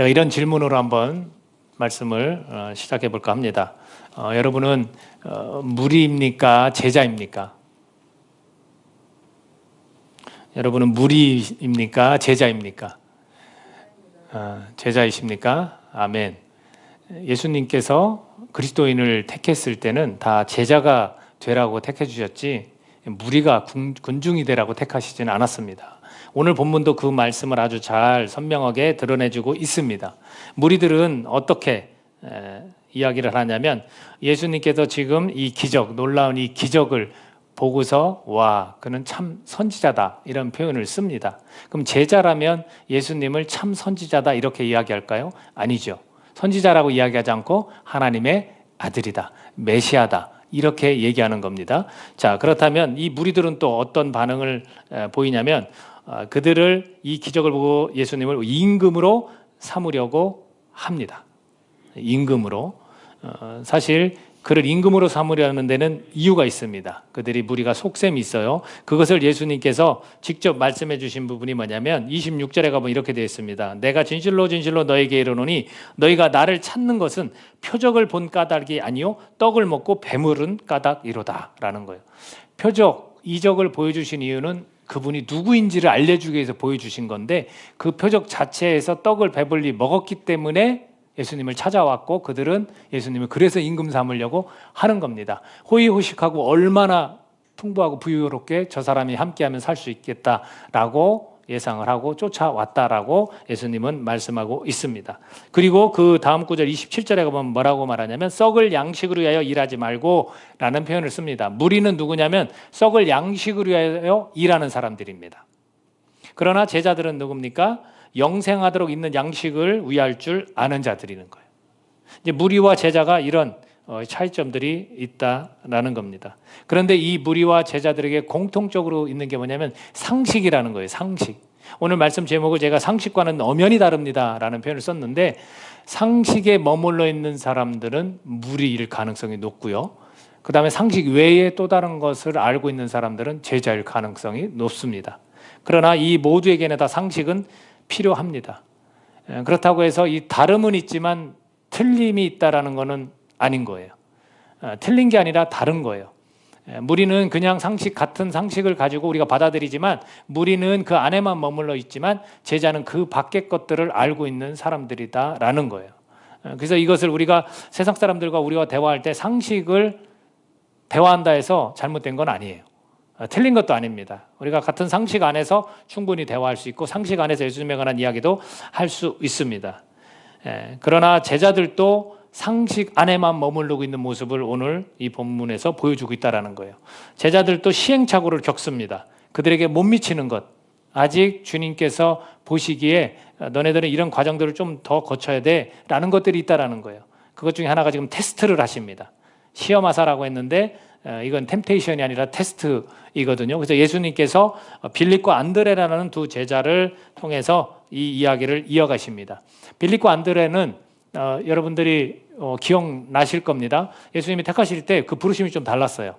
제가 이런 질문으로 한번 말씀을 어, 시작해 볼까 합니다. 어, 여러분은 어, 무리입니까? 제자입니까? 여러분은 무리입니까? 제자입니까? 어, 제자이십니까? 아멘. 예수님께서 그리스도인을 택했을 때는 다 제자가 되라고 택해 주셨지 무리가 군- 군중이 되라고 택하시지는 않았습니다. 오늘 본문도 그 말씀을 아주 잘 선명하게 드러내주고 있습니다. 무리들은 어떻게 에, 이야기를 하냐면 예수님께서 지금 이 기적, 놀라운 이 기적을 보고서 와 그는 참 선지자다 이런 표현을 씁니다. 그럼 제자라면 예수님을 참 선지자다 이렇게 이야기할까요? 아니죠. 선지자라고 이야기하지 않고 하나님의 아들이다, 메시아다 이렇게 얘기하는 겁니다. 자 그렇다면 이 무리들은 또 어떤 반응을 에, 보이냐면 어, 그들을 이 기적을 보고 예수님을 임금으로 삼으려고 합니다. 임금으로 어, 사실 그를 임금으로 삼으려는 데는 이유가 있습니다. 그들이 무리가 속셈이 있어요. 그것을 예수님께서 직접 말씀해 주신 부분이 뭐냐면 26절에 가보면 이렇게 되어 있습니다. 내가 진실로 진실로 너에게 이르노니 너희가 나를 찾는 것은 표적을 본 까닭이 아니요 떡을 먹고 배물은 까닭이로다라는 거예요. 표적 이적을 보여주신 이유는 그분이 누구인지를 알려주기 위해서 보여주신 건데 그 표적 자체에서 떡을 배불리 먹었기 때문에 예수님을 찾아왔고 그들은 예수님을 그래서 임금 삼으려고 하는 겁니다. 호의호식하고 얼마나 풍부하고 부유롭게 저 사람이 함께하면 살 수 있겠다라고 예상을 하고 쫓아왔다라고 예수님은 말씀하고 있습니다. 그리고 그 다음 구절 27절에 가보면 뭐라고 말하냐면 썩을 양식으로 위하여 일하지 말고라는 표현을 씁니다. 무리는 누구냐면 썩을 양식으로 위하여 일하는 사람들입니다. 그러나 제자들은 누굽니까? 영생하도록 있는 양식을 위할 줄 아는 자들이는 거예요. 이제 무리와 제자가 이런 어, 차이점들이 있다라는 겁니다. 그런데 이 무리와 제자들에게 공통적으로 있는 게 뭐냐면 상식이라는 거예요. 상식. 오늘 말씀 제목을 제가 상식과는 엄연히 다릅니다라는 표현을 썼는데 상식에 머물러 있는 사람들은 무리일 가능성이 높고요. 그 다음에 상식 외에 또 다른 것을 알고 있는 사람들은 제자일 가능성이 높습니다. 그러나 이 모두에게는 다 상식은 필요합니다. 에, 그렇다고 해서 이 다름은 있지만 틀림이 있다라는 것은 아닌 거예요. 어, 틀린 게 아니라 다른 거예요. 에, 무리는 그냥 상식 같은 상식을 가지고 우리가 받아들이지만 무리는 그 안에만 머물러 있지만 제자는 그 밖의 것들을 알고 있는 사람들이다라는 거예요. 어, 그래서 이것을 우리가 세상 사람들과 우리가 대화할 때 상식을 대화한다 해서 잘못된 건 아니에요. 어, 틀린 것도 아닙니다. 우리가 같은 상식 안에서 충분히 대화할 수 있고 상식 안에서 예수님에 관한 이야기도 할 수 있습니다. 예, 그러나 제자들도 상식 안에만 머무르고 있는 모습을 오늘 이 본문에서 보여주고 있다라는 거예요. 제자들도 시행착오를 겪습니다. 그들에게 못 미치는 것, 아직 주님께서 보시기에 어, 너네들은 이런 과정들을 좀 더 거쳐야 돼라는 것들이 있다라는 거예요. 그것 중에 하나가 지금 테스트를 하십니다. 시험하사라고 했는데 어, 이건 템테이션이 아니라 테스트이거든요. 그래서 예수님께서 빌립과 안드레라는 두 제자를 통해서 이 이야기를 이어가십니다. 빌립과 안드레는 어, 여러분들이 어, 기억나실 겁니다. 예수님이 택하실 때 그 부르심이 좀 달랐어요.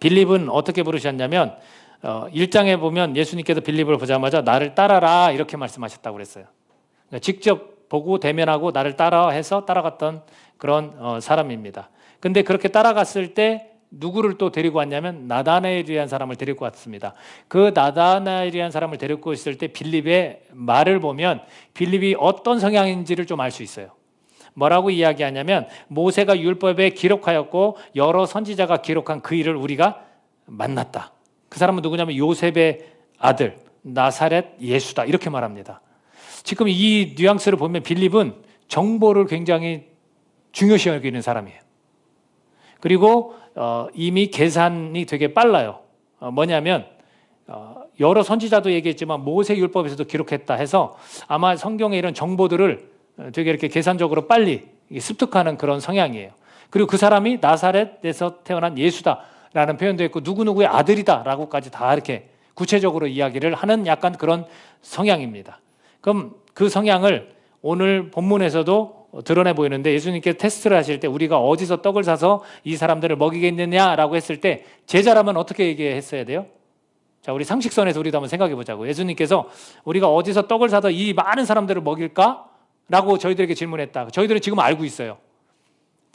빌립은 어떻게 부르셨냐면 어, 1장에 보면 예수님께서 빌립을 보자마자 나를 따라라 이렇게 말씀하셨다고 그랬어요. 그러니까 직접 보고 대면하고 나를 따라해서 따라갔던 그런 어, 사람입니다. 근데 그렇게 따라갔을 때 누구를 또 데리고 왔냐면 나다나엘이라는 사람을 데리고 왔습니다. 그 나다나엘이라는 사람을 데리고 있을 때 빌립의 말을 보면 빌립이 어떤 성향인지를 좀 알 수 있어요. 뭐라고 이야기하냐면 모세가 율법에 기록하였고 여러 선지자가 기록한 그 일을 우리가 만났다. 그 사람은 누구냐면 요셉의 아들 나사렛 예수다 이렇게 말합니다. 지금 이 뉘앙스를 보면 빌립은 정보를 굉장히 중요시 여기는 사람이에요. 그리고 어, 이미 계산이 되게 빨라요. 어, 뭐냐면 어, 여러 선지자도 얘기했지만 모세 율법에서도 기록했다 해서 아마 성경의 이런 정보들을 어, 되게 이렇게 계산적으로 빨리 습득하는 그런 성향이에요. 그리고 그 사람이 나사렛에서 태어난 예수다라는 표현도 있고 누구누구의 아들이다라고까지 다 이렇게 구체적으로 이야기를 하는 약간 그런 성향입니다. 그럼 그 성향을 오늘 본문에서도 드러내 보이는데 예수님께 테스트를 하실 때 우리가 어디서 떡을 사서 이 사람들을 먹이겠느냐라고 했을 때 제자라면 어떻게 얘기했어야 돼요? 자, 우리 상식선에서 우리도 한번 생각해 보자고. 예수님께서 우리가 어디서 떡을 사서 이 많은 사람들을 먹일까? 라고 저희들에게 질문했다. 저희들은 지금 알고 있어요.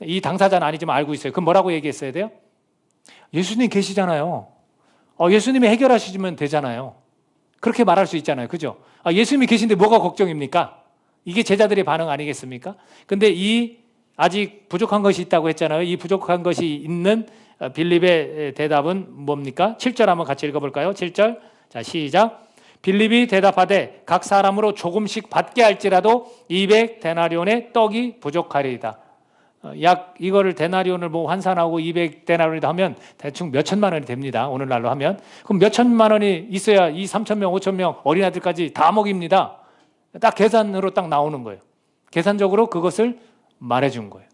이 당사자는 아니지만 알고 있어요. 그럼 뭐라고 얘기했어야 돼요? 예수님 계시잖아요. 어, 예수님이 해결하시면 되잖아요. 그렇게 말할 수 있잖아요. 그죠? 아, 예수님이 계신데 뭐가 걱정입니까? 이게 제자들의 반응 아니겠습니까? 근데 이 아직 부족한 것이 있다고 했잖아요. 이 부족한 것이 있는 어, 빌립의 대답은 뭡니까? 7절 한번 같이 읽어볼까요? 7절. 자, 시작. 빌립이 대답하되 각 사람으로 조금씩 받게 할지라도 200 데나리온의 떡이 부족하리이다. 어, 약 이거를 데나리온을 뭐 환산하고 200 데나리온이다 하면 대충 몇 천만 원이 됩니다. 오늘날로 하면 그럼 몇 천만 원이 있어야 이 3천 명, 5천 명 어린아들까지 다 먹입니다. 딱 계산으로 딱 나오는 거예요. 계산적으로 그것을 말해준 거예요.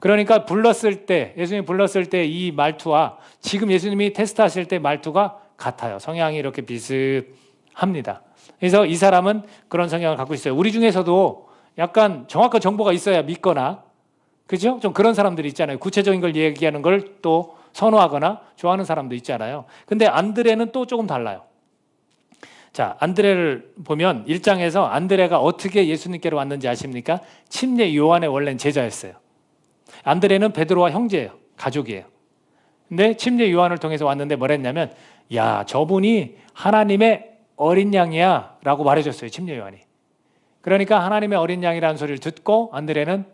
그러니까 불렀을 때 예수님 불렀을 때 이 말투와 지금 예수님이 테스트하실 때 말투가 같아요. 성향이 이렇게 비슷합니다. 그래서 이 사람은 그런 성향을 갖고 있어요. 우리 중에서도 약간 정확한 정보가 있어야 믿거나 그죠? 좀 그런 사람들이 있잖아요. 구체적인 걸 얘기하는 걸 또 선호하거나 좋아하는 사람도 있잖아요. 근데 안드레는 또 조금 달라요. 자, 안드레를 보면 1장에서 안드레가 어떻게 예수님께로 왔는지 아십니까? 침례 요한의 원래는 제자였어요. 안드레는 베드로와 형제예요. 가족이에요. 근데 침례 요한을 통해서 왔는데 뭘 했냐면 야, 저분이 하나님의 어린 양이야 라고 말해줬어요. 침례 요한이. 그러니까 하나님의 어린 양이라는 소리를 듣고 안드레는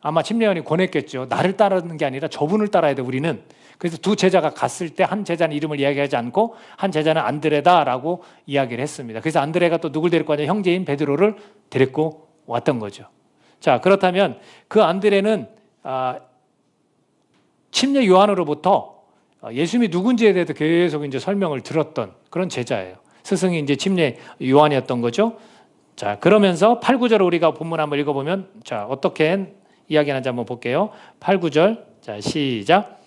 아마 침례원이 권했겠죠. 나를 따르는 게 아니라 저분을 따라야 돼 우리는. 그래서 두 제자가 갔을 때 한 제자는 이름을 이야기하지 않고 한 제자는 안드레다라고 이야기를 했습니다. 그래서 안드레가 또 누굴 데리고 왔냐 형제인 베드로를 데리고 왔던 거죠. 자 그렇다면 그 안드레는 아, 침례 요한으로부터 예수님이 누군지에 대해서 계속 이제 설명을 들었던 그런 제자예요. 스승이 이제 침례 요한이었던 거죠. 자 그러면서 8, 9절 우리가 본문 한번 읽어보면 자 어떻게 이야기하는지 한번 볼게요. 8, 9절. 자, 시작.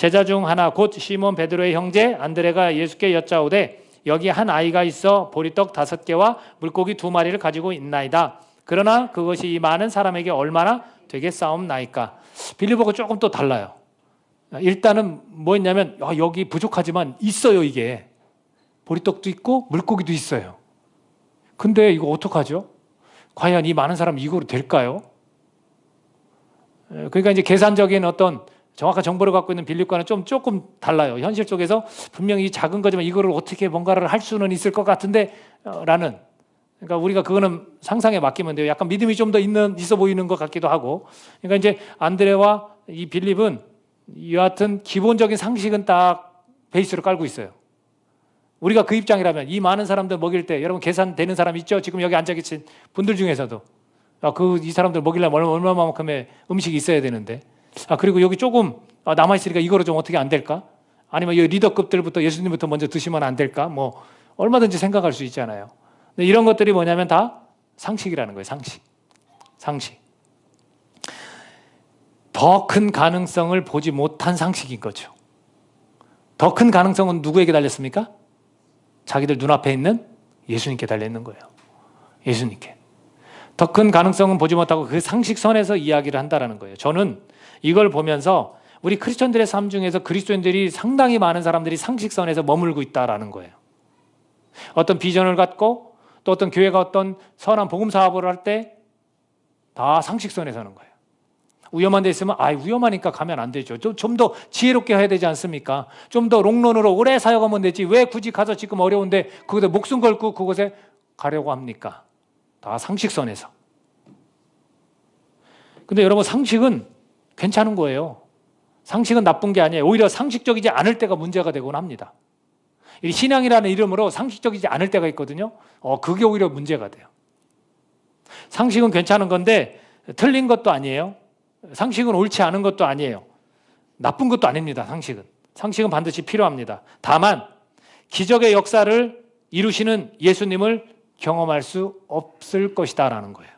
제자 중 하나 곧 시몬 베드로의 형제 안드레가 예수께 여짜오되 여기 한 아이가 있어 보리떡 다섯 개와 물고기 두 마리를 가지고 있나이다. 그러나 그것이 이 많은 사람에게 얼마나 되겠사옵나이까. 빌리보고 조금 또 달라요. 일단은 뭐였냐면 아, 여기 부족하지만 있어요 이게 보리떡도 있고 물고기도 있어요. 근데 이거 어떡하죠? 과연 이 많은 사람 이거로 될까요? 그러니까 이제 계산적인 어떤 정확한 정보를 갖고 있는 빌립과는 좀 조금 달라요. 현실 쪽에서 분명히 작은 거지만 이거를 어떻게 뭔가를 할 수는 있을 것 같은데 어, 라는 그러니까 우리가 그거는 상상에 맡기면 돼요. 약간 믿음이 좀 더 있는 있어 보이는 것 같기도 하고. 그러니까 이제 안드레와 이 빌립은 여하튼 기본적인 상식은 딱 베이스로 깔고 있어요. 우리가 그 입장이라면 이 많은 사람들 먹일 때 여러분 계산되는 사람 있죠? 지금 여기 앉아 계신 분들 중에서도 아, 그, 이 사람들 먹이려면 얼마만큼의 음식이 있어야 되는데. 아, 그리고 여기 조금 아, 남아있으니까 이거로 좀 어떻게 안 될까? 아니면 이 리더급들부터 예수님부터 먼저 드시면 안 될까? 뭐, 얼마든지 생각할 수 있잖아요. 근데 이런 것들이 뭐냐면 다 상식이라는 거예요, 상식. 상식. 더 큰 가능성을 보지 못한 상식인 거죠. 더 큰 가능성은 누구에게 달렸습니까? 자기들 눈앞에 있는 예수님께 달려있는 거예요. 예수님께. 더 큰 가능성은 보지 못하고 그 상식선에서 이야기를 한다라는 거예요. 저는 이걸 보면서 우리 크리스천들의 삶 중에서 그리스도인들이 상당히 많은 사람들이 상식선에서 머물고 있다라는 거예요. 어떤 비전을 갖고 또 어떤 교회가 어떤 선한 복음 사업을 할 때 다 상식선에 서는 거예요. 위험한 데 있으면 아 위험하니까 가면 안 되죠. 좀 더 지혜롭게 해야 되지 않습니까? 좀 더 롱런으로 오래 사역하면 되지. 왜 굳이 가서 지금 어려운데 그곳에 목숨 걸고 그곳에 가려고 합니까? 다 상식선에서. 근데 여러분 상식은 괜찮은 거예요. 상식은 나쁜 게 아니에요. 오히려 상식적이지 않을 때가 문제가 되곤 합니다. 이 신앙이라는 이름으로 상식적이지 않을 때가 있거든요. 어, 그게 오히려 문제가 돼요. 상식은 괜찮은 건데 틀린 것도 아니에요. 상식은 옳지 않은 것도 아니에요. 나쁜 것도 아닙니다. 상식은. 상식은 반드시 필요합니다. 다만 기적의 역사를 이루시는 예수님을 경험할 수 없을 것이다라는 거예요.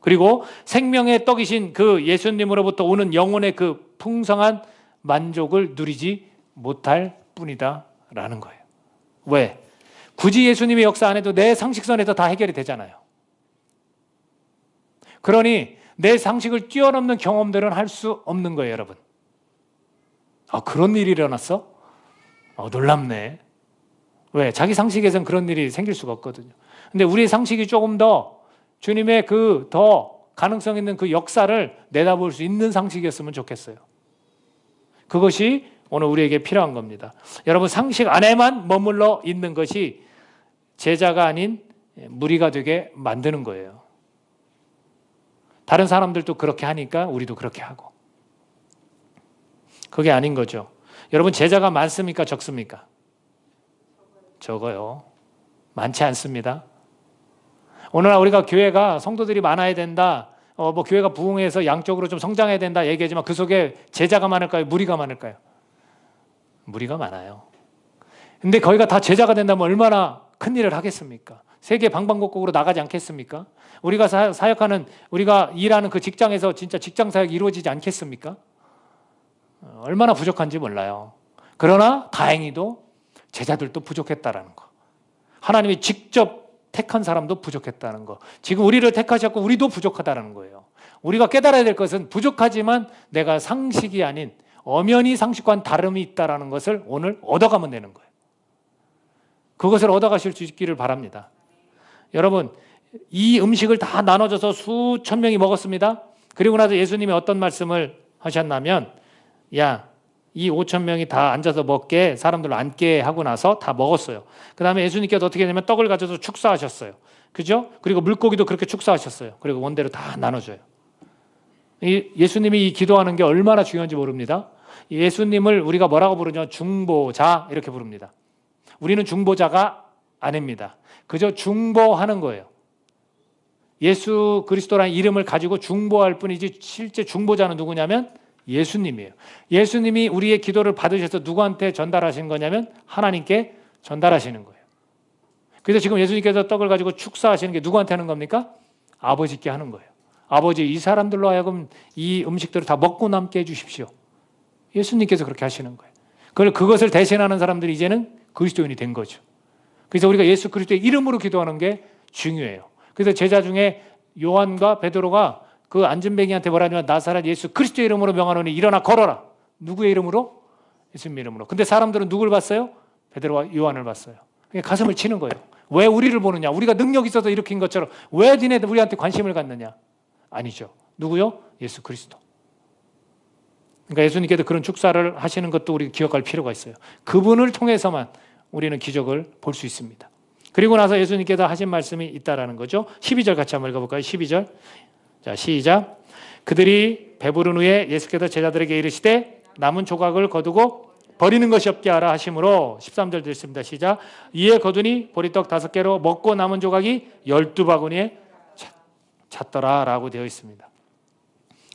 그리고 생명의 떡이신 그 예수님으로부터 오는 영혼의 그 풍성한 만족을 누리지 못할 뿐이다라는 거예요. 왜? 굳이 예수님의 역사 안 해도 내 상식선에서 다 해결이 되잖아요. 그러니 내 상식을 뛰어넘는 경험들은 할 수 없는 거예요, 여러분. 아, 그런 일이 일어났어? 어, 놀랍네. 왜? 자기 상식에선 그런 일이 생길 수가 없거든요. 근데 우리의 상식이 조금 더 주님의 그 더 가능성 있는 그 역사를 내다볼 수 있는 상식이었으면 좋겠어요. 그것이 오늘 우리에게 필요한 겁니다. 여러분 상식 안에만 머물러 있는 것이 제자가 아닌 무리가 되게 만드는 거예요. 다른 사람들도 그렇게 하니까 우리도 그렇게 하고. 그게 아닌 거죠. 여러분 제자가 많습니까? 적습니까? 적어요. 많지 않습니다. 오늘날 우리가 교회가 성도들이 많아야 된다. 어, 뭐 교회가 부흥해서 양쪽으로 좀 성장해야 된다 얘기하지만 그 속에 제자가 많을까요? 무리가 많을까요? 무리가 많아요. 근데 거기가 다 제자가 된다면 얼마나 큰 일을 하겠습니까? 세계 방방곡곡으로 나가지 않겠습니까? 우리가 사, 사역하는 우리가 일하는 그 직장에서 진짜 직장 사역이 이루어지지 않겠습니까? 어, 얼마나 부족한지 몰라요. 그러나 다행히도 제자들도 부족했다라는 거. 하나님이 직접 택한 사람도 부족했다는 거. 지금 우리를 택하셨고 우리도 부족하다는 거예요. 우리가 깨달아야 될 것은 부족하지만 내가 상식이 아닌 엄연히 상식과는 다름이 있다라는 것을 오늘 얻어가면 되는 거예요. 그것을 얻어가실 수 있기를 바랍니다. 여러분, 이 음식을 다 나눠줘서 수천 명이 먹었습니다. 그리고 나서 예수님이 어떤 말씀을 하셨냐면, 야, 이 5천 명이 다 앉아서 먹게 사람들 앉게 하고 나서 다 먹었어요. 그 다음에 예수님께서 어떻게 했냐면 떡을 가져서 축사하셨어요. 그죠? 그리고 물고기도 그렇게 축사하셨어요. 그리고 원대로 다 나눠줘요. 이 예수님이 이 기도하는 게 얼마나 중요한지 모릅니다. 예수님을 우리가 뭐라고 부르냐? 중보자 이렇게 부릅니다. 우리는 중보자가 아닙니다. 그저 중보하는 거예요. 예수 그리스도라는 이름을 가지고 중보할 뿐이지 실제 중보자는 누구냐면 예수님이에요. 예수님이 우리의 기도를 받으셔서 누구한테 전달하신 거냐면 하나님께 전달하시는 거예요. 그래서 지금 예수님께서 떡을 가지고 축사하시는 게 누구한테 하는 겁니까? 아버지께 하는 거예요. 아버지 이 사람들로 하여금 이 음식들을 다 먹고 남게 해주십시오. 예수님께서 그렇게 하시는 거예요. 그걸 그것을 대신하는 사람들이 이제는 그리스도인이 된 거죠. 그래서 우리가 예수 그리스도의 이름으로 기도하는 게 중요해요. 그래서 제자 중에 요한과 베드로가 그 안전뱅이한테 뭐라냐면 나사렛 예수 그리스도 의 이름으로 명하노니 일어나 걸어라. 누구의 이름으로? 예수님 이름으로. 근데 사람들은 누굴 봤어요? 베드로와 요한을 봤어요. 가슴을 치는 거예요. 왜 우리를 보느냐? 우리가 능력 있어서 일으킨 것처럼 왜 니네 우리한테 관심을 갖느냐? 아니죠. 누구요? 예수 그리스도. 그러니까 예수님께서 그런 축사를 하시는 것도 우리 기억할 필요가 있어요. 그분을 통해서만 우리는 기적을 볼 수 있습니다. 그리고 나서 예수님께서 하신 말씀이 있다라는 거죠. 12절 같이 한번 읽어볼까요? 12절. 자, 시작. 그들이 배부른 후에 예수께서 제자들에게 이르시되 남은 조각을 거두고 버리는 것이 없게 하라 하심으로 13절 드렸습니다. 시작. 이에 거두니 보리떡 다섯 개로 먹고 남은 조각이 열두 바구니에 찼더라라고 되어 있습니다.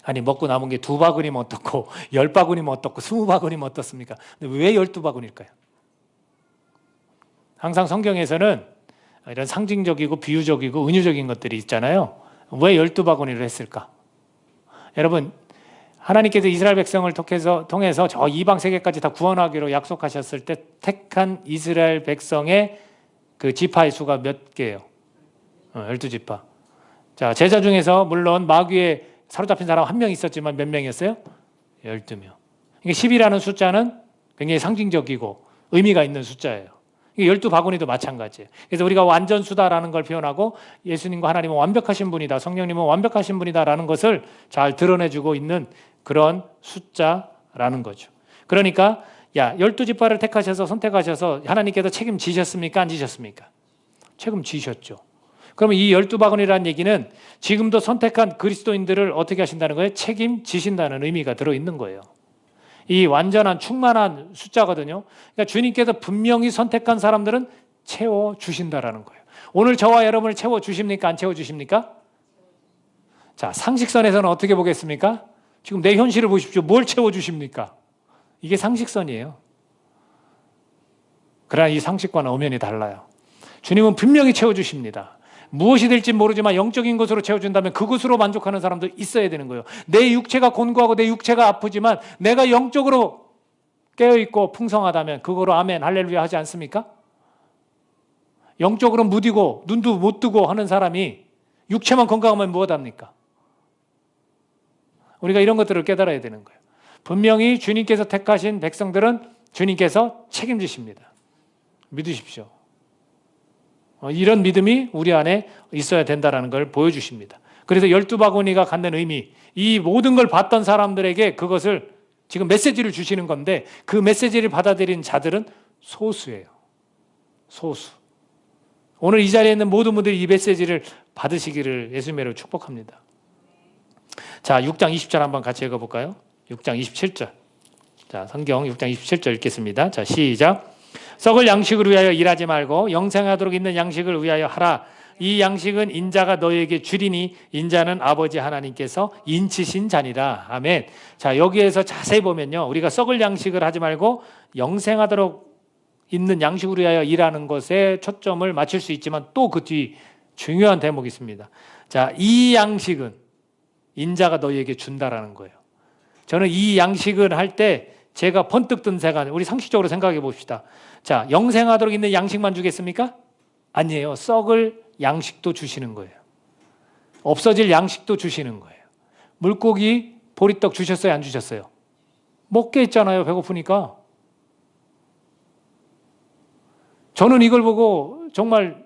아니 먹고 남은 게 두 바구니면 어떻고 열 바구니면 어떻고 스무 바구니면 어떻습니까? 근데 왜 열두 바구니일까요? 항상 성경에서는 이런 상징적이고 비유적이고 은유적인 것들이 있잖아요. 왜 열두 바구니를 했을까? 여러분 하나님께서 이스라엘 백성을 통해서, 통해서 저 이방 세계까지 다 구원하기로 약속하셨을 때 택한 이스라엘 백성의 그 지파의 수가 몇 개예요? 어, 열두 지파. 자 제자 중에서 물론 마귀에 사로잡힌 사람 한 명 있었지만 몇 명이었어요? 열두 명. 이게 10이라는 숫자는 굉장히 상징적이고 의미가 있는 숫자예요. 열두 바구니도 마찬가지예요. 그래서 우리가 완전수다라는 걸 표현하고 예수님과 하나님은 완벽하신 분이다. 성령님은 완벽하신 분이다라는 것을 잘 드러내주고 있는 그런 숫자라는 거죠. 그러니까 야 열두 지파를 택하셔서 선택하셔서 하나님께서 책임지셨습니까? 안 지셨습니까? 책임지셨죠. 그러면 이 열두 바구니라는 얘기는 지금도 선택한 그리스도인들을 어떻게 하신다는 거예요? 책임지신다는 의미가 들어 있는 거예요. 이 완전한 충만한 숫자거든요. 그러니까 주님께서 분명히 선택한 사람들은 채워 주신다라는 거예요. 오늘 저와 여러분을 채워 주십니까? 안 채워 주십니까? 자, 상식선에서는 어떻게 보겠습니까? 지금 내 현실을 보십시오. 뭘 채워 주십니까? 이게 상식선이에요. 그러나 이 상식과는 엄연히 달라요. 주님은 분명히 채워 주십니다. 무엇이 될지 모르지만 영적인 것으로 채워준다면 그것으로 만족하는 사람도 있어야 되는 거예요. 내 육체가 곤고하고 내 육체가 아프지만 내가 영적으로 깨어있고 풍성하다면 그거로 아멘 할렐루야 하지 않습니까? 영적으로 무디고 눈도 못 뜨고 하는 사람이 육체만 건강하면 무엇합니까? 우리가 이런 것들을 깨달아야 되는 거예요. 분명히 주님께서 택하신 백성들은 주님께서 책임지십니다. 믿으십시오. 어, 이런 믿음이 우리 안에 있어야 된다라는 걸 보여주십니다. 그래서 열두 바구니가 갖는 의미, 이 모든 걸 봤던 사람들에게 그것을 지금 메시지를 주시는 건데 그 메시지를 받아들인 자들은 소수예요. 소수. 오늘 이 자리에 있는 모든 분들이 이 메시지를 받으시기를 예수님으로 축복합니다. 자, 6장 20절 한번 같이 읽어볼까요? 6장 27절. 자, 성경 6장 27절 읽겠습니다. 자, 시작. 썩을 양식을 위하여 일하지 말고 영생하도록 있는 양식을 위하여 하라. 이 양식은 인자가 너에게 주리니 인자는 아버지 하나님께서 인치신 자니라. 아멘. 자, 여기에서 자세히 보면요. 우리가 썩을 양식을 하지 말고 영생하도록 있는 양식을 위하여 일하는 것에 초점을 맞출 수 있지만 또 그 뒤 중요한 대목이 있습니다. 자, 이 양식은 인자가 너희에게 준다라는 거예요. 저는 이 양식을 할때 제가 번뜩 든 생각, 우리 상식적으로 생각해 봅시다. 자, 영생하도록 있는 양식만 주겠습니까? 아니에요. 썩을 양식도 주시는 거예요. 없어질 양식도 주시는 거예요. 물고기, 보리떡 주셨어요? 안 주셨어요? 먹게 했잖아요. 배고프니까. 저는 이걸 보고 정말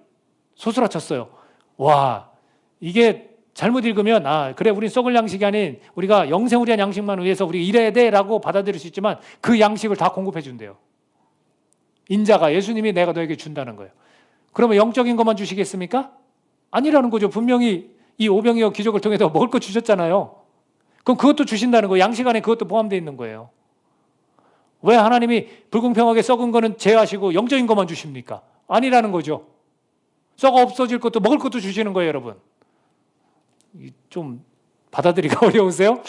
소스라쳤어요. 와, 이게 잘못 읽으면 아 그래 우린 썩을 양식이 아닌 우리가 영생을 위한 양식만 위해서 우리가 일해야 돼라고 받아들일 수 있지만 그 양식을 다 공급해 준대요. 인자가 예수님이 내가 너에게 준다는 거예요. 그러면 영적인 것만 주시겠습니까? 아니라는 거죠. 분명히 이 오병이어 기적을 통해서 먹을 거 주셨잖아요. 그럼 그것도 주신다는 거예요. 양식 안에 그것도 포함되어 있는 거예요. 왜 하나님이 불공평하게 썩은 거는 제하시고 영적인 것만 주십니까? 아니라는 거죠. 썩어 없어질 것도 먹을 것도 주시는 거예요, 여러분. 좀 받아들이기가 어려우세요?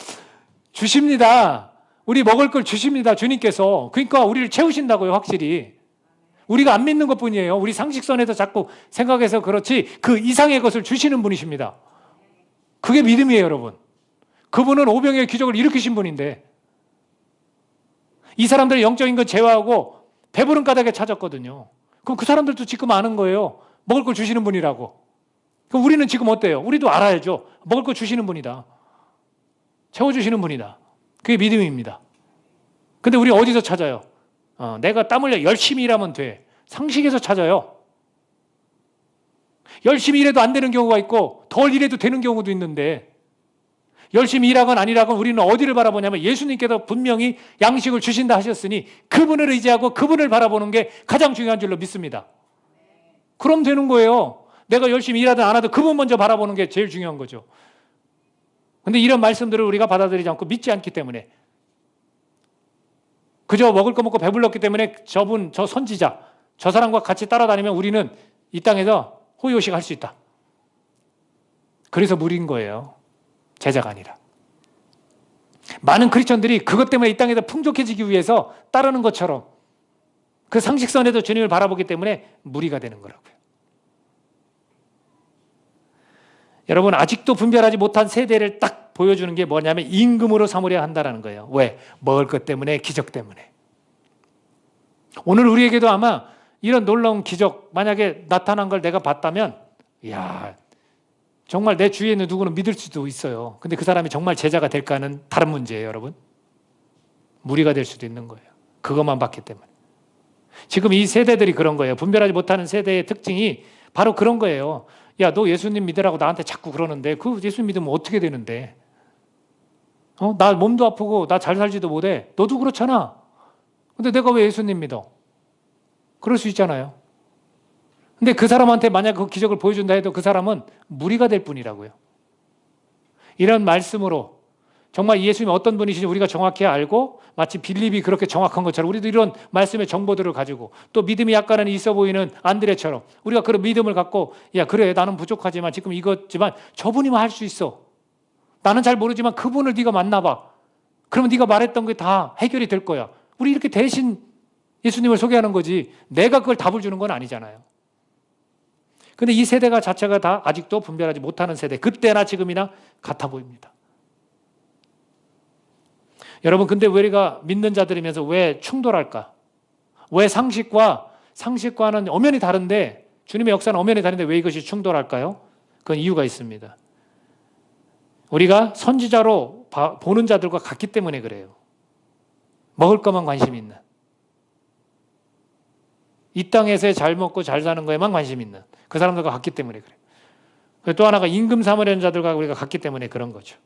주십니다. 우리 먹을 걸 주십니다. 주님께서. 그러니까 우리를 채우신다고요, 확실히. 우리가 안 믿는 것 뿐이에요. 우리 상식선에서 자꾸 생각해서 그렇지 그 이상의 것을 주시는 분이십니다. 그게 믿음이에요, 여러분. 그분은 오병의 기적을 일으키신 분인데 이 사람들의 영적인 건 제외하고 배부른 까닭에 찾았거든요. 그럼 그 사람들도 지금 아는 거예요. 먹을 걸 주시는 분이라고. 그럼 우리는 지금 어때요? 우리도 알아야죠. 먹을 거 주시는 분이다. 채워주시는 분이다. 그게 믿음입니다. 근데 우리 어디서 찾아요? 어, 내가 땀 흘려 열심히 일하면 돼. 상식에서 찾아요. 열심히 일해도 안 되는 경우가 있고 덜 일해도 되는 경우도 있는데 열심히 일하건 아니라건 우리는 어디를 바라보냐면 예수님께서 분명히 양식을 주신다 하셨으니 그분을 의지하고 그분을 바라보는 게 가장 중요한 줄로 믿습니다. 그럼 되는 거예요. 내가 열심히 일하든 안 하든 그분 먼저 바라보는 게 제일 중요한 거죠. 근데 이런 말씀들을 우리가 받아들이지 않고 믿지 않기 때문에 그저 먹을 거 먹고 배불렀기 때문에 저분, 저 선지자, 저 사람과 같이 따라다니면 우리는 이 땅에서 호요식 할 수 있다. 그래서 무리인 거예요. 제자가 아니라. 많은 크리스천들이 그것 때문에 이 땅에서 풍족해지기 위해서 따르는 것처럼 그 상식선에도 주님을 바라보기 때문에 무리가 되는 거라고요. 여러분 아직도 분별하지 못한 세대를 딱 보여주는 게 뭐냐면 임금으로 삼으려 한다라는 거예요. 왜? 먹을 것 때문에 기적 때문에. 오늘 우리에게도 아마 이런 놀라운 기적 만약에 나타난 걸 내가 봤다면 야 정말 내 주위에 있는 누구는 믿을 수도 있어요. 근데 그 사람이 정말 제자가 될까는 다른 문제예요, 여러분. 무리가 될 수도 있는 거예요. 그것만 봤기 때문에. 지금 이 세대들이 그런 거예요. 분별하지 못하는 세대의 특징이 바로 그런 거예요. 야, 너 예수님 믿으라고 나한테 자꾸 그러는데 그 예수 믿으면 어떻게 되는데? 어, 나 몸도 아프고 나 잘 살지도 못해. 너도 그렇잖아. 근데 내가 왜 예수님 믿어? 그럴 수 있잖아요. 근데 그 사람한테 만약 그 기적을 보여준다 해도 그 사람은 무리가 될 뿐이라고요. 이런 말씀으로 정말 예수님이 어떤 분이신지 우리가 정확히 알고 마치 빌립이 그렇게 정확한 것처럼 우리도 이런 말씀의 정보들을 가지고 또 믿음이 약간은 있어 보이는 안드레처럼 우리가 그런 믿음을 갖고 야 그래 나는 부족하지만 지금 이것지만 저분이면 할수 있어. 나는 잘 모르지만 그분을 네가 만나봐. 그러면 네가 말했던 게 다 해결이 될 거야. 우리 이렇게 대신 예수님을 소개하는 거지 내가 그걸 답을 주는 건 아니잖아요. 근데 이 세대가 자체가 다 아직도 분별하지 못하는 세대. 그때나 지금이나 같아 보입니다. 여러분, 근데 우리가 믿는 자들이면서 왜 충돌할까? 왜 상식과 상식과는 엄연히 다른데 주님의 역사는 엄연히 다른데 왜 이것이 충돌할까요? 그건 이유가 있습니다. 우리가 선지자로 보는 자들과 같기 때문에 그래요. 먹을 것만 관심 있는. 이 땅에서의 잘 먹고 잘 사는 거에만 관심 있는 그 사람들과 같기 때문에 그래요. 또 하나가 임금 삼으려는 자들과 우리가 같기 때문에 그런 거죠.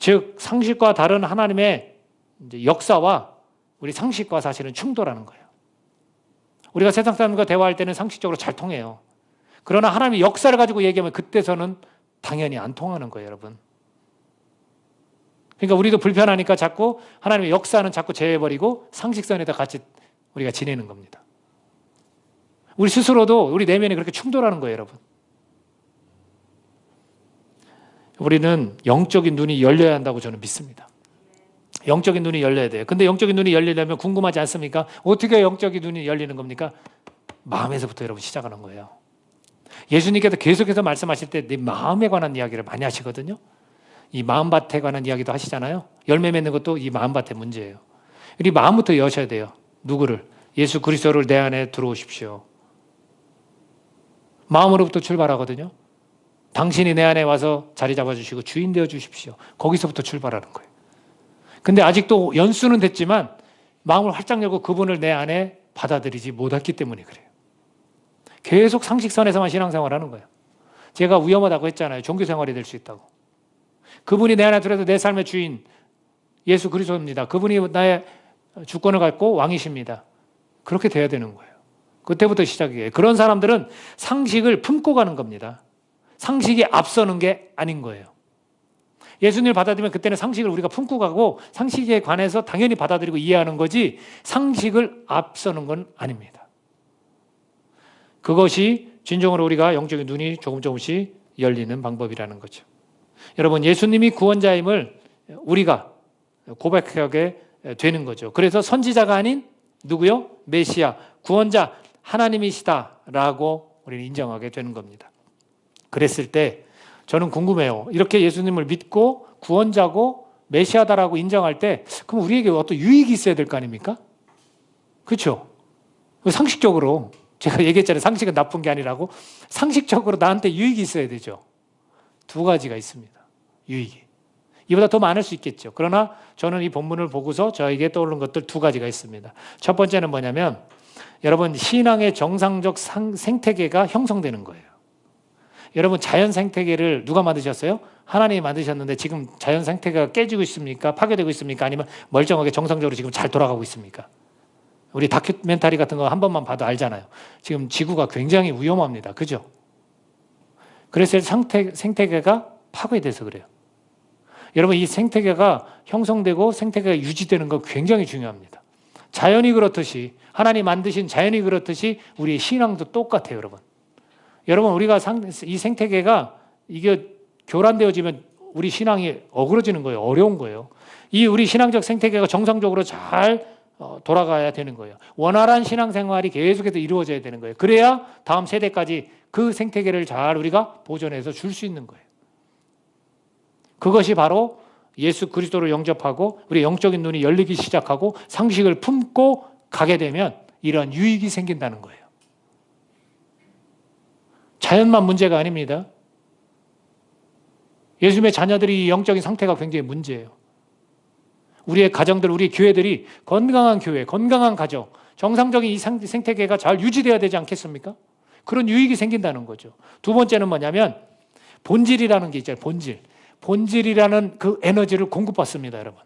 즉 상식과 다른 하나님의 역사와 우리 상식과 사실은 충돌하는 거예요. 우리가 세상 사람과 대화할 때는 상식적으로 잘 통해요. 그러나 하나님의 역사를 가지고 얘기하면 그때서는 당연히 안 통하는 거예요, 여러분. 그러니까 우리도 불편하니까 자꾸 하나님의 역사는 자꾸 제해버리고 상식선에다 같이 우리가 지내는 겁니다. 우리 스스로도 우리 내면에 그렇게 충돌하는 거예요, 여러분. 우리는 영적인 눈이 열려야 한다고 저는 믿습니다. 영적인 눈이 열려야 돼요. 근데 영적인 눈이 열리려면 궁금하지 않습니까? 어떻게 영적인 눈이 열리는 겁니까? 마음에서부터 여러분 시작하는 거예요. 예수님께서 계속해서 말씀하실 때 내 마음에 관한 이야기를 많이 하시거든요. 이 마음밭에 관한 이야기도 하시잖아요. 열매 맺는 것도 이 마음밭의 문제예요. 우리 마음부터 여셔야 돼요. 누구를? 예수 그리스도를 내 안에 들어오십시오. 마음으로부터 출발하거든요. 당신이 내 안에 와서 자리 잡아주시고 주인 되어 주십시오. 거기서부터 출발하는 거예요. 근데 아직도 연수는 됐지만 마음을 활짝 열고 그분을 내 안에 받아들이지 못했기 때문에 그래요. 계속 상식선에서만 신앙생활 하는 거예요. 제가 위험하다고 했잖아요. 종교생활이 될 수 있다고. 그분이 내 안에 들어서 내 삶의 주인, 예수 그리스도입니다. 그분이 나의 주권을 갖고 왕이십니다. 그렇게 돼야 되는 거예요. 그때부터 시작이에요. 그런 사람들은 상식을 품고 가는 겁니다. 상식이 앞서는 게 아닌 거예요. 예수님을 받아들이면 그때는 상식을 우리가 품고 가고 상식에 관해서 당연히 받아들이고 이해하는 거지 상식을 앞서는 건 아닙니다. 그것이 진정으로 우리가 영적인 눈이 조금 조금씩 열리는 방법이라는 거죠. 여러분 예수님이 구원자임을 우리가 고백하게 되는 거죠. 그래서 선지자가 아닌 누구요? 메시아, 구원자, 하나님이시다라고 우리는 인정하게 되는 겁니다. 그랬을 때 저는 궁금해요. 이렇게 예수님을 믿고 구원자고 메시아다라고 인정할 때 그럼 우리에게 어떤 유익이 있어야 될 거 아닙니까? 그렇죠? 상식적으로 제가 얘기했잖아요. 상식은 나쁜 게 아니라고. 상식적으로 나한테 유익이 있어야 되죠. 두 가지가 있습니다. 유익이. 이보다 더 많을 수 있겠죠. 그러나 저는 이 본문을 보고서 저에게 떠오른 것들 두 가지가 있습니다. 첫 번째는 뭐냐면 여러분 신앙의 정상적 상, 생태계가 형성되는 거예요. 여러분 자연 생태계를 누가 만드셨어요? 하나님이 만드셨는데 지금 자연 생태계가 깨지고 있습니까? 파괴되고 있습니까? 아니면 멀쩡하게 정상적으로 지금 잘 돌아가고 있습니까? 우리 다큐멘터리 같은 거 한 번만 봐도 알잖아요. 지금 지구가 굉장히 위험합니다. 그죠? 그래서 생태, 생태계가 파괴돼서 그래요. 여러분, 이 생태계가 형성되고 생태계가 유지되는 거 굉장히 중요합니다. 자연이 그렇듯이, 하나님 만드신 자연이 그렇듯이 우리의 신앙도 똑같아요, 여러분. 여러분, 우리가 상, 이 생태계가 이게 교란되어지면 우리 신앙이 어그러지는 거예요. 어려운 거예요. 이 우리 신앙적 생태계가 정상적으로 잘 어, 돌아가야 되는 거예요. 원활한 신앙생활이 계속해서 이루어져야 되는 거예요. 그래야 다음 세대까지 그 생태계를 잘 우리가 보존해서 줄 수 있는 거예요. 그것이 바로 예수 그리스도를 영접하고 우리 영적인 눈이 열리기 시작하고 상식을 품고 가게 되면 이런 유익이 생긴다는 거예요. 자연만 문제가 아닙니다. 예수님의 자녀들이 영적인 상태가 굉장히 문제예요. 우리의 가정들, 우리 교회들이 건강한 교회, 건강한 가정, 정상적인 이 생태계가 잘 유지되어야 되지 않겠습니까? 그런 유익이 생긴다는 거죠. 두 번째는 뭐냐면 본질이라는 게 있잖아요. 본질. 본질이라는 그 에너지를 공급받습니다, 여러분.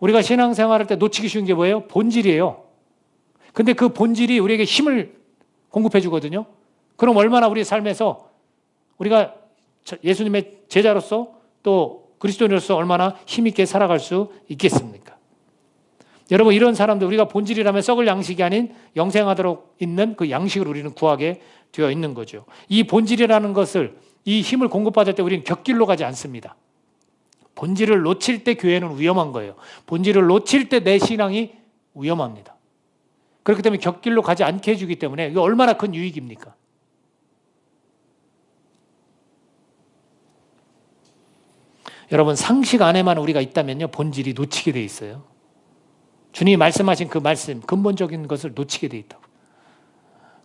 우리가 신앙생활할 때 놓치기 쉬운 게 뭐예요? 본질이에요. 근데 그 본질이 우리에게 힘을 공급해 주거든요. 그럼 얼마나 우리 삶에서 우리가 예수님의 제자로서 또 그리스도인으로서 얼마나 힘있게 살아갈 수 있겠습니까? 여러분 이런 사람들 우리가 본질이라면 썩을 양식이 아닌 영생하도록 있는 그 양식을 우리는 구하게 되어 있는 거죠. 이 본질이라는 것을 이 힘을 공급받을 때 우리는 격길로 가지 않습니다. 본질을 놓칠 때 교회는 위험한 거예요. 본질을 놓칠 때 내 신앙이 위험합니다. 그렇기 때문에 격길로 가지 않게 해주기 때문에 이게 얼마나 큰 유익입니까? 여러분 상식 안에만 우리가 있다면요 본질이 놓치게 돼 있어요. 주님이 말씀하신 그 말씀 근본적인 것을 놓치게 돼 있다고.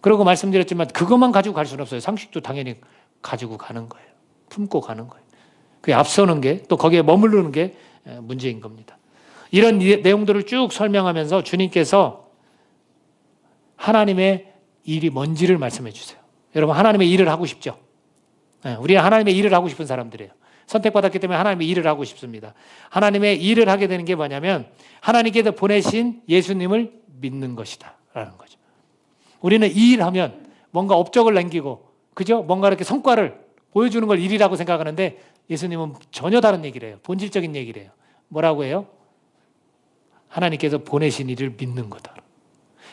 그러고 말씀드렸지만 그것만 가지고 갈 수는 없어요. 상식도 당연히 가지고 가는 거예요. 품고 가는 거예요. 그 앞서는 게 또 거기에 머무르는 게 문제인 겁니다. 이런 내용들을 쭉 설명하면서 주님께서 하나님의 일이 뭔지를 말씀해 주세요. 여러분 하나님의 일을 하고 싶죠? 네, 우리 하나님의 일을 하고 싶은 사람들이에요. 선택받았기 때문에 하나님의 일을 하고 싶습니다. 하나님의 일을 하게 되는 게 뭐냐면 하나님께서 보내신 예수님을 믿는 것이다. 라는 거죠. 우리는 이 일하면 뭔가 업적을 남기고 그죠? 뭔가 이렇게 성과를 보여주는 걸 일이라고 생각하는데 예수님은 전혀 다른 얘기를 해요. 본질적인 얘기를 해요. 뭐라고 해요? 하나님께서 보내신 일을 믿는 거다.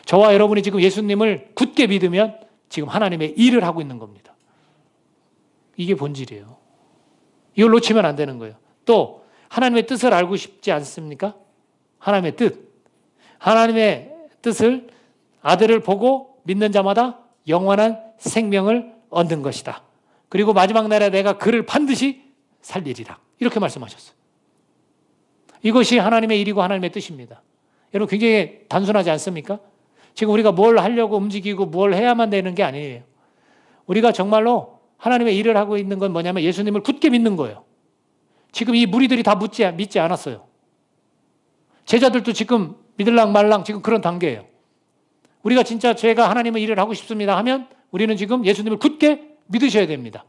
저와 여러분이 지금 예수님을 굳게 믿으면 지금 하나님의 일을 하고 있는 겁니다. 이게 본질이에요. 이걸 놓치면 안 되는 거예요. 또 하나님의 뜻을 알고 싶지 않습니까? 하나님의 뜻. 하나님의 뜻을 아들을 보고 믿는 자마다 영원한 생명을 얻는 것이다. 그리고 마지막 날에 내가 그를 반드시 살리리라. 이렇게 말씀하셨어요. 이것이 하나님의 일이고 하나님의 뜻입니다. 여러분 굉장히 단순하지 않습니까? 지금 우리가 뭘 하려고 움직이고 뭘 해야만 되는 게 아니에요. 우리가 정말로 하나님의 일을 하고 있는 건 뭐냐면 예수님을 굳게 믿는 거예요. 지금 이 무리들이 다 묻지, 믿지 않았어요. 제자들도 지금 믿을랑 말랑 지금 그런 단계예요. 우리가 진짜 제가 하나님의 일을 하고 싶습니다 하면 우리는 지금 예수님을 굳게 믿으셔야 됩니다.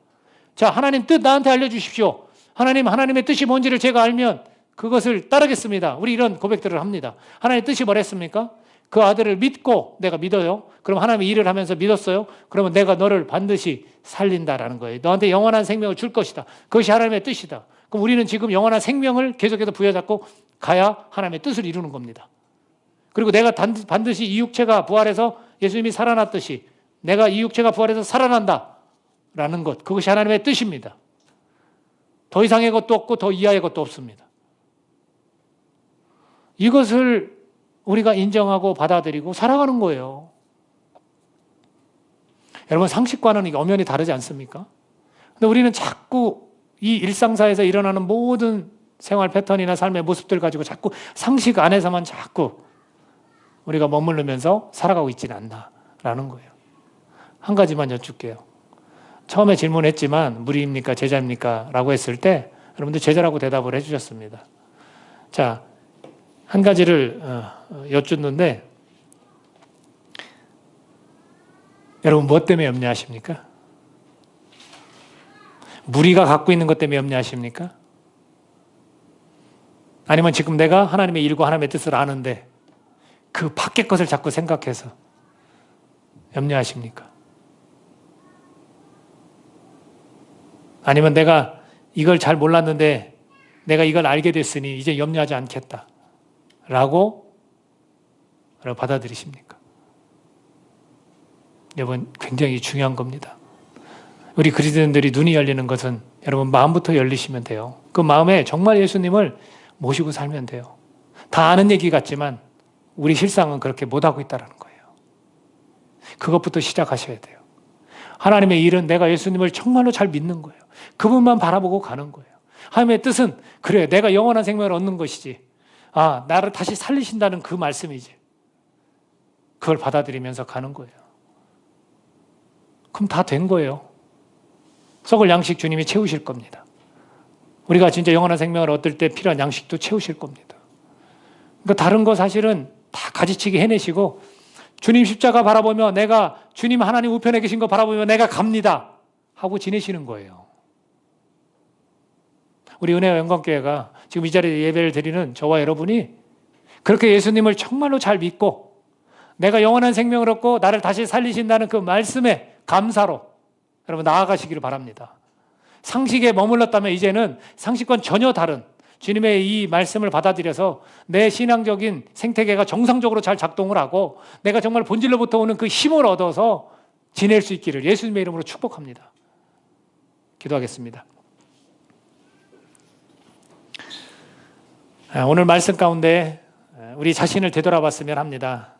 자, 하나님 뜻 나한테 알려주십시오. 하나님, 하나님의 뜻이 뭔지를 제가 알면 그것을 따르겠습니다. 우리 이런 고백들을 합니다. 하나님의 뜻이 뭐랬습니까? 그 아들을 믿고 내가 믿어요. 그럼 하나님의 일을 하면서 믿었어요. 그러면 내가 너를 반드시 살린다라는 거예요. 너한테 영원한 생명을 줄 것이다. 그것이 하나님의 뜻이다. 그럼 우리는 지금 영원한 생명을 계속해서 부여잡고 가야 하나님의 뜻을 이루는 겁니다. 그리고 내가 반드시 이 육체가 부활해서 예수님이 살아났듯이 내가 이 육체가 부활해서 살아난다. 라는 것. 그것이 하나님의 뜻입니다. 더 이상의 것도 없고 더 이하의 것도 없습니다. 이것을 우리가 인정하고 받아들이고 살아가는 거예요. 여러분, 상식과는 엄연히 다르지 않습니까? 근데 우리는 자꾸 이 일상사에서 일어나는 모든 생활 패턴이나 삶의 모습들 가지고 자꾸 상식 안에서만 자꾸 우리가 머무르면서 살아가고 있지는 않나라는 거예요. 한 가지만 여쭙게요. 처음에 질문했지만 무리입니까 제자입니까? 라고 했을 때 여러분들 제자라고 대답을 해주셨습니다. 자, 한 가지를 어, 여쭙는데 여러분 무엇 때문에 염려하십니까? 무리가 갖고 있는 것 때문에 염려하십니까? 아니면 지금 내가 하나님의 일과 하나님의 뜻을 아는데 그 밖의 것을 자꾸 생각해서 염려하십니까? 아니면 내가 이걸 잘 몰랐는데 내가 이걸 알게 됐으니 이제 염려하지 않겠다. 라고 받아들이십니까? 여러분, 굉장히 중요한 겁니다. 우리 그리스도인들이 눈이 열리는 것은 여러분 마음부터 열리시면 돼요. 그 마음에 정말 예수님을 모시고 살면 돼요. 다 아는 얘기 같지만 우리 실상은 그렇게 못하고 있다는 거예요. 그것부터 시작하셔야 돼요. 하나님의 일은 내가 예수님을 정말로 잘 믿는 거예요. 그분만 바라보고 가는 거예요. 하나님의 뜻은 그래 내가 영원한 생명을 얻는 것이지. 아 나를 다시 살리신다는 그 말씀이지. 그걸 받아들이면서 가는 거예요. 그럼 다 된 거예요. 썩을 양식 주님이 채우실 겁니다. 우리가 진짜 영원한 생명을 얻을 때 필요한 양식도 채우실 겁니다. 그러니까 다른 거 사실은 다 가지치기 해내시고 주님 십자가 바라보며 내가 주님 하나님 우편에 계신 거 바라보며 내가 갑니다 하고 지내시는 거예요. 우리 은혜와 영광교회가 지금 이 자리에 예배를 드리는 저와 여러분이 그렇게 예수님을 정말로 잘 믿고 내가 영원한 생명을 얻고 나를 다시 살리신다는 그 말씀에 감사로 여러분 나아가시기를 바랍니다. 상식에 머물렀다면 이제는 상식과 전혀 다른 주님의 이 말씀을 받아들여서 내 신앙적인 생태계가 정상적으로 잘 작동을 하고 내가 정말 본질로부터 오는 그 힘을 얻어서 지낼 수 있기를 예수님의 이름으로 축복합니다. 기도하겠습니다. 오늘 말씀 가운데 우리 자신을 되돌아봤으면 합니다.